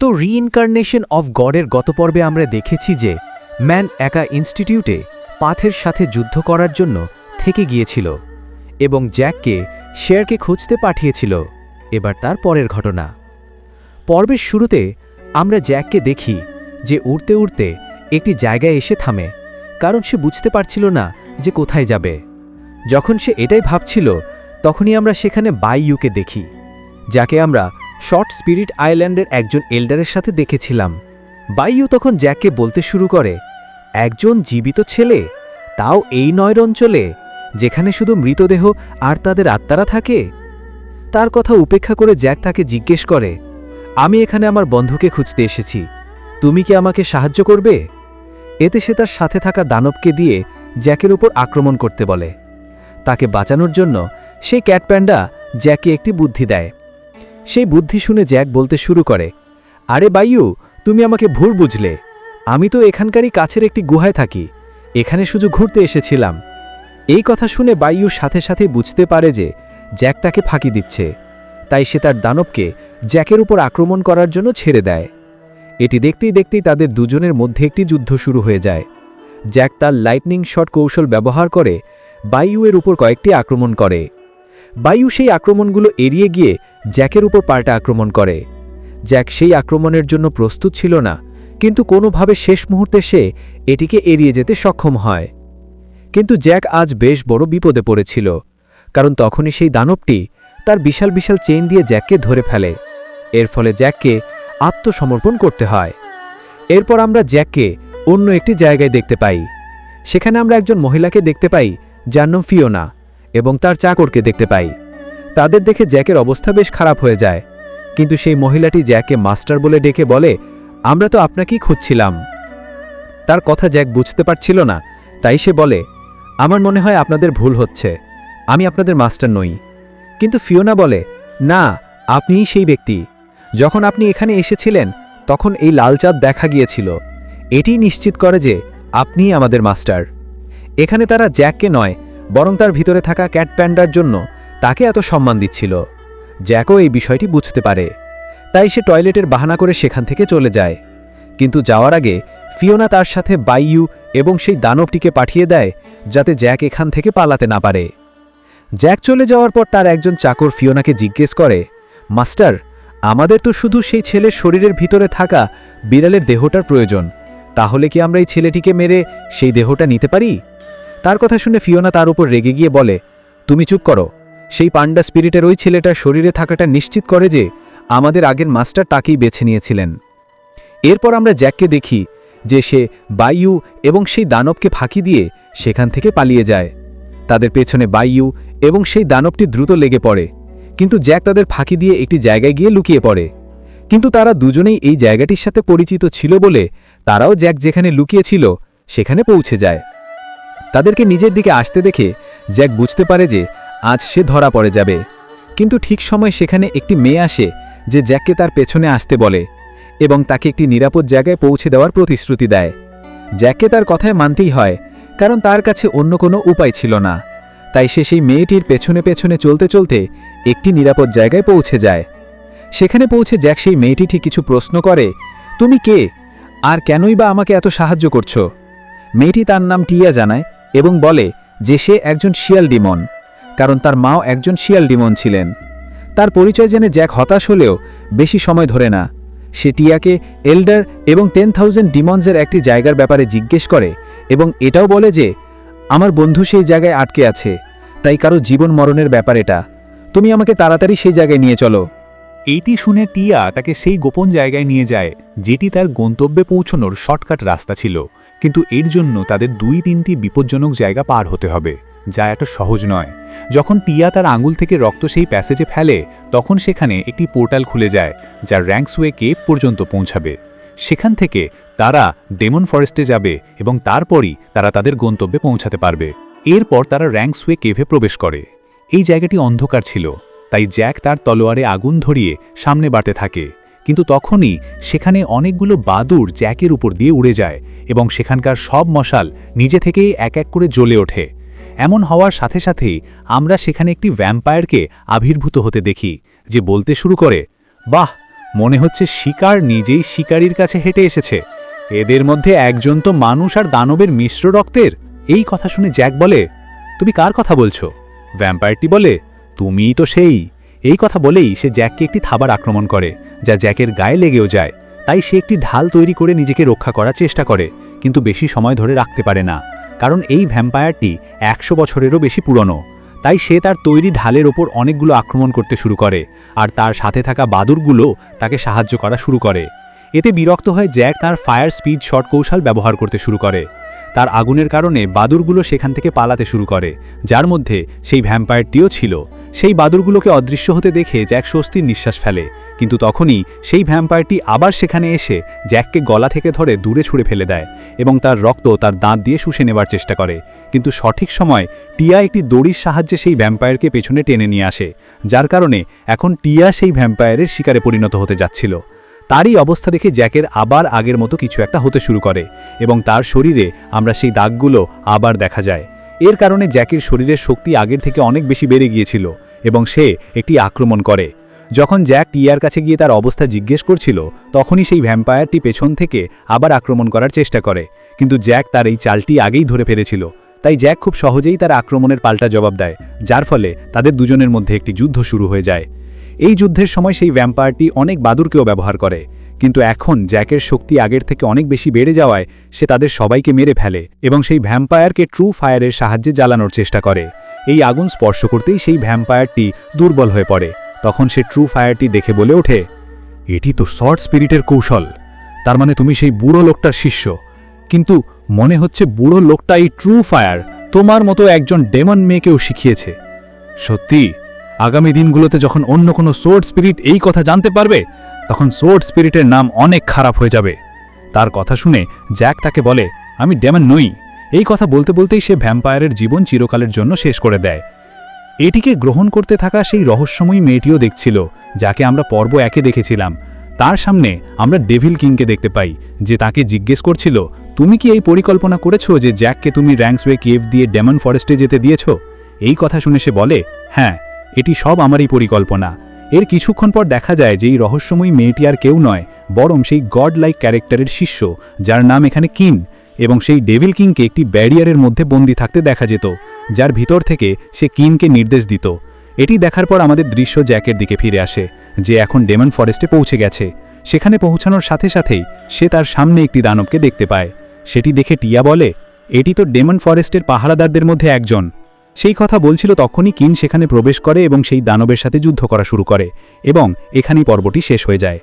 তো রিইনকার্নেশন অফ গডের গত পর্বে আমরা দেখেছি যে ম্যান একা ইনস্টিটিউটে পাথের সাথে যুদ্ধ করার জন্য থেকে গিয়েছিল এবং জ্যাককে শেয়ারকে খুঁজতে পাঠিয়েছিল। এবার তার পরের ঘটনা। পর্বের শুরুতে আমরা জ্যাককে দেখি যে উড়তে উড়তে একটি জায়গায় এসে থামে, কারণ সে বুঝতে পারছিল না যে কোথায় যাবে। যখন সে এটাই ভাবছিল, তখনই আমরা সেখানে বাইইউকে দেখি, যাকে আমরা শর্ট স্পিরিট আইল্যান্ডের একজন এল্ডারের সাথে দেখেছিলাম। বাইইউ তখন জ্যাককে বলতে শুরু করে, একজন জীবিত ছেলে? তাও এই নয়ের অঞ্চলে, যেখানে শুধু মৃতদেহ আর তাদের আত্মারা থাকে? তার কথা উপেক্ষা করে জ্যাক তাকে জিজ্ঞেস করে, আমি এখানে আমার বন্ধুকে খুঁজতে এসেছি। তুমি কি আমাকে সাহায্য করবে? এতে সে তার সাথে থাকা দানবকে দিয়ে জ্যাকের উপর আক্রমণ করতে বলে। তাকে বাঁচানোর জন্য সেই ক্যাটপ্যান্ডা জ্যাকে একটি বুদ্ধি দেয়। সেই বুদ্ধি শুনে জ্যাক বলতে শুরু করে, আরে বাইয়ু, তুমি আমাকে ভুল বুঝলে। আমি তো এখানকারই কাছের একটি গুহায় থাকি, এখানে শুধু ঘুরতে এসেছিলাম। এই কথা শুনে বাইয়ু সাথে সাথে বুঝতে পারে যে জ্যাক তাকে ফাঁকি দিচ্ছে। তাই সে তার দানবকে জ্যাকের উপর আক্রমণ করার জন্য ছেড়ে দেয়। এটি দেখতেই দেখতেই তাদের দুজনের মধ্যে একটি যুদ্ধ শুরু হয়ে যায়। জ্যাক তার লাইটনিং শট কৌশল ব্যবহার করে বাইউয়ের উপর কয়েকটি আক্রমণ করে। বায়ু সেই আক্রমণগুলো এড়িয়ে গিয়ে জ্যাকের উপর পাল্টা আক্রমণ করে। জ্যাক সেই আক্রমণের জন্য প্রস্তুত ছিল না, কিন্তু কোনোভাবে শেষ মুহূর্তে সে এটিকে এড়িয়ে যেতে সক্ষম হয়। কিন্তু জ্যাক আজ বেশ বড় বিপদে পড়েছিল, কারণ তখনই সেই দানবটি তার বিশাল বিশাল চেইন দিয়ে জ্যাককে ধরে ফেলে। এর ফলে জ্যাককে আত্মসমর্পণ করতে হয়। এরপর আমরা জ্যাককে অন্য একটি জায়গায় দেখতে পাই। সেখানে আমরা একজন মহিলাকে দেখতে পাই, যার নাম ফিওনা। এবং তার চাকরকে দেখতে পাই। তাদের দেখে জ্যাকের অবস্থা বেশ খারাপ হয়ে যায়। কিন্তু সেই মহিলাটি জ্যাককে মাস্টার বলে ডেকে বলে, আমরা তো আপনাকেই খুঁজছিলাম। তার কথা জ্যাক বুঝতে পারছিল না, তাই সে বলে, আমার মনে হয় আপনাদের ভুল হচ্ছে। আমি আপনাদের মাস্টার নই। কিন্তু ফিওনা বলে, না, আপনিই সেই ব্যক্তি। যখন আপনি এখানে এসেছিলেন, তখন এই লাল চাঁদ দেখা গিয়েছিল। এটি নিশ্চিত করে যে আপনিই আমাদের মাস্টার। এখানে তারা জ্যাককে নয় বরং তার ভিতরে থাকা ক্যাট প্যান্ডার জন্য তাকে এত সম্মান দিচ্ছিল। জ্যাকও এই বিষয়টি বুঝতে পারে। তাই সে টয়লেটের বাহানা করে সেখান থেকে চলে যায়। কিন্তু যাওয়ার আগে ফিওনা তার সাথে বাইইউ এবং সেই দানবটিকে পাঠিয়ে দেয় যাতে জ্যাক এখান থেকে পালাতে না পারে। জ্যাক চলে যাওয়ার পর তার একজন চাকর ফিওনাকে জিজ্ঞেস করে, মাস্টার, আমাদের তো শুধু সেই ছেলের শরীরের ভিতরে থাকা বিড়ালের দেহটার প্রয়োজন। তাহলে কি আমরা এই ছেলেটিকে মেরে সেই দেহটা নিতে পারি? তার কথা শুনে ফিওনা তার উপর রেগে গিয়ে বলে, তুমি চুপ করো। সেই পান্ডা স্পিরিটের ওই ছেলেটার শরীরে থাকাটা নিশ্চিত করে যে আমাদের আগের মাস্টার তাকেই বেছে নিয়েছিলেন। এরপর আমরা জ্যাককে দেখি যে সে বায়ু এবং সেই দানবকে ফাঁকি দিয়ে সেখান থেকে পালিয়ে যায়। তাদের পেছনে বায়ু এবং সেই দানবটি দ্রুত লেগে পড়ে। কিন্তু জ্যাক তাদের ফাঁকি দিয়ে একটি জায়গায় গিয়ে লুকিয়ে পড়ে। কিন্তু তারা দুজনেই এই জায়গাটির সাথে পরিচিত ছিল বলে তারাও জ্যাক যেখানে লুকিয়েছিল সেখানে পৌঁছে যায়। তাদেরকে নিজের দিকে আসতে দেখে জ্যাক বুঝতে পারে যে আজ সে ধরা পড়ে যাবে। কিন্তু ঠিক সময় সেখানে একটি মেয়ে আসে যে জ্যাককে তার পেছনে আসতে বলে এবং তাকে একটি নিরাপদ জায়গায় পৌঁছে দেওয়ার প্রতিশ্রুতি দেয়। জ্যাককে তার কথায় মানতেই হয়, কারণ তার কাছে অন্য কোনো উপায় ছিল না। তাই সে সেই মেয়েটির পেছনে পেছনে চলতে চলতে একটি নিরাপদ জায়গায় পৌঁছে যায়। সেখানে পৌঁছে জ্যাক সেই মেয়েটি ঠিক কিছু প্রশ্ন করে, তুমি কে? আর কেনই বা আমাকে এত সাহায্য করছ? মেয়েটি তার নাম টিয়া জানায় এবং বলে যে সে একজন শিয়াল ডিমন, কারণ তার মাও একজন শিয়াল ডিমন ছিলেন। তার পরিচয় জেনে জ্যাক হতাশ হলেও বেশি সময় ধরে না। সে টিয়াকে এল্ডার এবং টেন থাউজেন্ড ডিমন্সের একটি জায়গার ব্যাপারে জিজ্ঞেস করে এবং এটাও বলে যে, আমার বন্ধু সেই জায়গায় আটকে আছে, তাই কারও জীবন মরণের ব্যাপার এটা। তুমি আমাকে তাড়াতাড়ি সেই জায়গায় নিয়ে চলো। এইটি শুনে টিয়া তাকে সেই গোপন জায়গায় নিয়ে যায়, যেটি তার গন্তব্যে পৌঁছনোর শর্টকাট রাস্তা ছিল। কিন্তু এর জন্য তাদের দুই তিনটি বিপজ্জনক জায়গা পার হতে হবে, যা এত সহজ নয়। যখন টিয়া তার আঙুল থেকে রক্ত সেই প্যাসেজে ফেলে, তখন সেখানে একটি পোর্টাল খুলে যায়, যা র্যাঙ্কসওয়ে কেভ পর্যন্ত পৌঁছাবে। সেখান থেকে তারা ডেমন ফরেস্টে যাবে এবং তারপরই তারা তাদের গন্তব্যে পৌঁছাতে পারবে। এরপর তারা র্যাঙ্কসওয়ে কেভে প্রবেশ করে। এই জায়গাটি অন্ধকার ছিল, তাই জ্যাক তার তলোয়ারে আগুন ধরিয়ে সামনে বাড়তে থাকে। কিন্তু তখনই সেখানে অনেকগুলো বাদুর জ্যাকের উপর দিয়ে উড়ে যায় এবং সেখানকার সব মশাল নিজে থেকেই এক এক করে জ্বলে ওঠে। এমন হওয়ার সাথে সাথেই আমরা সেখানে একটি ভ্যাম্পায়ারকে আবির্ভূত হতে দেখি, যে বলতে শুরু করে, বাহ, মনে হচ্ছে শিকার নিজেই শিকারীর কাছে হেঁটে এসেছে। এদের মধ্যে একজন তো মানুষ আর দানবের মিশ্র রক্তের। এই কথা শুনে জ্যাক বলে, তুমি কার কথা বলছো? ভ্যাম্পায়ারটি বলে, তুমিই তো সেই। এই কথা বলেই সে জ্যাককে একটি থাবার আক্রমণ করে। যা জ্যাকের গায়ে লেগেও যায়। তাই সে একটি ঢাল তৈরি করে নিজেকে রক্ষা করার চেষ্টা করে, কিন্তু বেশি সময় ধরে রাখতে পারে না। কারণ এই ভ্যাম্পায়ারটি একশো বছরেরও বেশি পুরনো। তাই সে তার তৈরি ঢালের ওপর অনেকগুলো আক্রমণ করতে শুরু করে, আর তার সাথে থাকা বাদুরগুলো তাকে সাহায্য করা শুরু করে। এতে বিরক্ত হয়ে জ্যাক তার ফায়ার স্পিড শট কৌশল ব্যবহার করতে শুরু করে। তার আগুনের কারণে বাদুরগুলো সেখান থেকে পালাতে শুরু করে, যার মধ্যে সেই ভ্যাম্পায়ারটিও ছিল। সেই বাদুরগুলোকে অদৃশ্য হতে দেখে জ্যাক স্বস্তির নিঃশ্বাস ফেলে। কিন্তু তখনই সেই ভ্যাম্পায়ারটি আবার সেখানে এসে জ্যাককে গলা থেকে ধরে দূরে ছুঁড়ে ফেলে দেয় এবং তার রক্ত তার দাঁত দিয়ে শুষে নেবার চেষ্টা করে। কিন্তু সঠিক সময় টিয়া একটি দড়ির সাহায্যে সেই ভ্যাম্পায়ারকে পেছনে টেনে নিয়ে আসে, যার কারণে এখন টিয়া সেই ভ্যাম্পায়ারের শিকারে পরিণত হতে যাচ্ছিল। তারই অবস্থা দেখে জ্যাকের আবার আগের মতো কিছু একটা হতে শুরু করে এবং তার শরীরে আমরা সেই দাগগুলো আবার দেখা যায়। এর কারণে জ্যাকের শরীরের শক্তি আগের থেকে অনেক বেশি বেড়ে গিয়েছিল এবং সে একটি আক্রমণ করে। যখন জ্যাক টিয়ার কাছে গিয়ে তার অবস্থা জিজ্ঞেস করছিল, তখনই সেই ভ্যাম্পায়ারটি পেছন থেকে আবার আক্রমণ করার চেষ্টা করে। কিন্তু জ্যাক তার এই চালটি আগেই ধরে ফেলেছিল। তাই জ্যাক খুব সহজেই তার আক্রমণের পাল্টা জবাব দেয়, যার ফলে তাদের দুজনের মধ্যে একটি যুদ্ধ শুরু হয়ে যায়। এই যুদ্ধের সময় সেই ভ্যাম্পায়ারটি অনেক বাদুরকেও ব্যবহার করে, কিন্তু এখন জ্যাকের শক্তি আগের থেকে অনেক বেশি বেড়ে যাওয়ায় সে তাদের সবাইকে মেরে ফেলে এবং সেই ভ্যাম্পায়ারকে ট্রু ফায়ারের সাহায্যে জ্বালানোর চেষ্টা করে। এই আগুন স্পর্শ করতেই সেই ভ্যাম্পায়ারটি দুর্বল হয়ে পড়ে। তখন সে ট্রু ফায়ারটি দেখে বলে ওঠে, এটি তো শর্ট স্পিরিটের কৌশল। তার মানে তুমি সেই বুড়ো লোকটার শিষ্য। কিন্তু মনে হচ্ছে বুড়ো লোকটা এই ট্রু ফায়ার তোমার মতো একজন ডেমন মেয়েকেও শিখিয়েছে। সত্যি, আগামী দিনগুলোতে যখন অন্য কোনো সোর্ড স্পিরিট এই কথা জানতে পারবে, তখন সোর্ড স্পিরিটের নাম অনেক খারাপ হয়ে যাবে। তার কথা শুনে জ্যাক তাকে বলে, আমি ডেমন নই। এই কথা বলতে বলতেই সে ভ্যাম্পায়ারের জীবন চিরকালের জন্য শেষ করে দেয়। এটিকে গ্রহণ করতে থাকা সেই রহস্যময়ী মেয়েটিও দেখছিল, যাকে আমরা পর্ব একে দেখেছিলাম। তার সামনে আমরা ডেভিল কিংকে দেখতে পাই, যে তাকে জিজ্ঞেস করছিল, তুমি কি এই পরিকল্পনা করেছ যে জ্যাককে তুমি র্যাঙ্কসওয়ে কেভ দিয়ে ডেমন ফরেস্টে যেতে দিয়েছ? এই কথা শুনে সে বলে হ্যাঁ এটি সব আমারই পরিকল্পনা। এর কিছুক্ষণ পর দেখা যায় যে এই রহস্যময়ী মেয়েটি আর কেউ নয়, বরং সেই গড লাইক ক্যারেক্টারের শিষ্য, যার নাম এখানে কিন এবং সেই ডেভিল কিংকে একটি ব্যারিয়ারের মধ্যে বন্দি থাকতে দেখা যেত। যার ভিতর থেকে সে কিনকে নির্দেশ দিত। এটি দেখার পর আমাদের দৃশ্য জ্যাকের দিকে ফিরে আসে, যে এখন ডেমন ফরেস্টে পৌঁছে গেছে। সেখানে পৌঁছানোর সাথে সাথেই সে তার সামনে একটি দানবকে দেখতে পায়। সেটি দেখে টিয়া বলে, এটি তো ডেমন ফরেস্টের পাহারাদারদের মধ্যে একজন। সেই কথা বলছিল তখনই কিন সেখানে প্রবেশ করে এবং সেই দানবের সাথে যুদ্ধ করা শুরু করে এবং এখানেই পর্বটি শেষ হয়ে যায়।